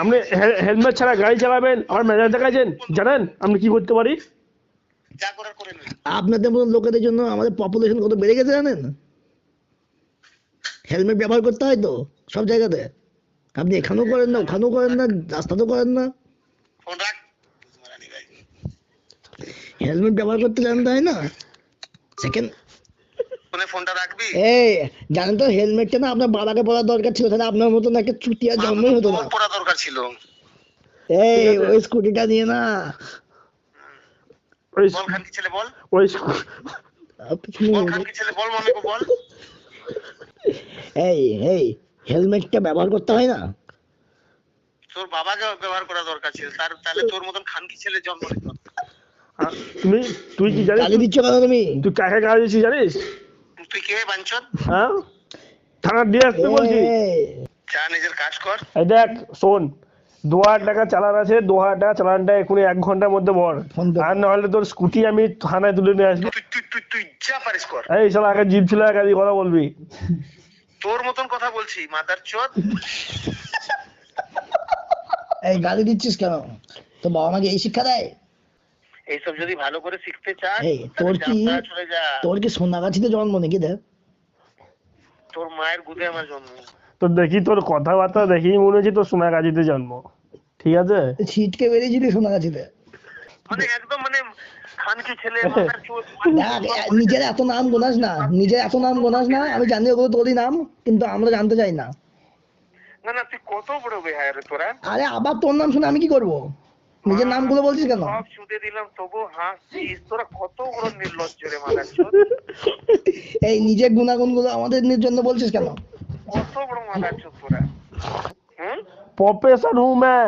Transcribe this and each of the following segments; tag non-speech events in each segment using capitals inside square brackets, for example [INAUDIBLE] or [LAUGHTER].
আপনি হেলমেট ছাড়া গাড়ি চালাবেন আমার মেজাজ দেখাচ্ছেন জানেন আপনি কি করতে পারি? যা করার করে নিন। আপনাদের মতো লোকেদের জন্য আমাদের পপুলেশন কত বেড়ে গেছে জানেন? হেলমেট ব্যবহার করতে হয় তো সব জায়গাতে। আপনি এখানেও করেন না ওখানেও করেন না রাস্তাতেও করেন না। ফোন রাখ। হেলমেট ব্যবহার করতে জানতে হয় না? সেকেন্ড ফোনে ফোনটা রাখবি? এই জানেন তো হেলমেটটা না আপনার বাবাকে পড়ার দরকার ছিল তাহলে আপনার মতন একটা চুটিয়া জন্মই হতো না। পড়া দরকার ছিল। এই ওই স্কুটিটা নিয়ে না। ওই বল খানকি ছেলে বল। ওই খানকি ছেলে বল মমিকে বল। এই এই হেলমেটটা ব্যবহার করতে হয় না? তোর বাবাকে ব্যবহার করা দরকার ছিল তার তাহলে তোর মতন খানকি ছেলে জন্ম নিত না। তুমি তুই কি জানিস গালি দিচ্ছ কেন তুমি? তুই কাকে দিচ্ছিস জানিস? তুই কে বাঞ্চত হ্যাঁ? থানা দিয়ে আসতে বলছি। যা নিজের কাজ কর। এই দেখ শোন দু হাজার টাকা চালান আছে দু হাজার টাকা চালানটা এখনই এক ঘণ্টার মধ্যে ভর। আর নাহলে তোর স্কুটি আমি থানায় তুলে নিয়ে আসব। তুই তুই তুই যা পারিস কর। এই শালা আগে জিপ ছিল আগে কথা বলবি। তোর মতন কথা বলছি মাদার চোদ। এই গালি দিচ্ছিস কেন? তো বাবা মাকে এই শিক্ষা দেয়? এইসব যদি ভালো করে শিখতে চাস এই, তোর কি- যাত্রা চলে যা। তোর কি সোনাগাছিতে জন্ম নাকি দেখ? তোর মায়ের গুদে আমার জন্ম। তো দেখি তোর কথাবার্তা দেখি মনে হচ্ছে তোর সোনাগাছিতে জন্ম। ঠিক আছে? ছিটকে বেরিয়েছিলি সোনাগাছিতে। মানে একদম মানে খানকি ছেলে [LAUGHS] নিজের এত নাম গোনাস না নিজের এত নাম গোনাস না আমি জানি ওগুলো তোরই নাম কিন্তু আমরা জানতে চাই না। না না তুই কত বড় বেহায় রে তোরা। আরে আবার তোর নাম শুনে আমি কি করব? নিজের নামগুলো বলছিস কেন? সব শুধে দিলাম তবু হাসছিস তোরা কত বড় নির্লজ্জ রে মাদার [LAUGHS] চোদ। এই নিজের গুণাগুণগুলো আমাদের জন্য বলছিস কেন? কত বড় মাদার চোদ তোরা। হুম? প্রফেসর হুঁ मैं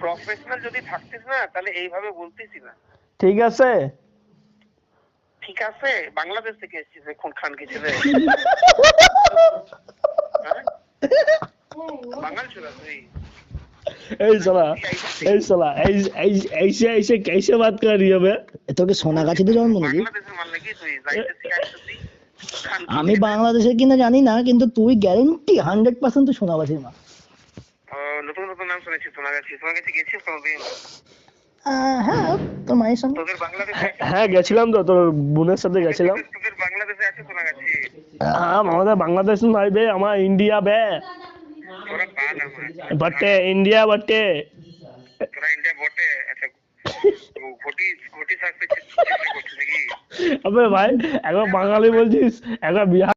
প্রফেশনাল যদি থাকতিস না তাহলে এইভাবে বলতিসই না। ঠিক আছে। ঠিক আছে বাংলাদেশ থেকে এসেছিস এখন খানকি ছেলে [LAUGHS] হ্যাঁ? বাঙাল ছিল তুই। এই শালা [LAUGHS] এই শালা এই এই কেসে বাদ করি হবে তোকে জন্ম নাকি? আমি বাংলাদেশের কিনা জানি না কিন্তু তুই গ্যারেন্টি হান্ড্রেড পার্সেন্ট তুই মা হ্যাঁ গেছিলাম তো তোর বোনের সাথে গেছিলাম। আমাদের বাংলাদেশ নাই বে আমার ইন্ডিয়া ব্যা তোরা ಇಂಡಿಯಾ ಬಟ್ಟೆ আবে ভাই একবার বাঙালি বলছিস একবার বিহার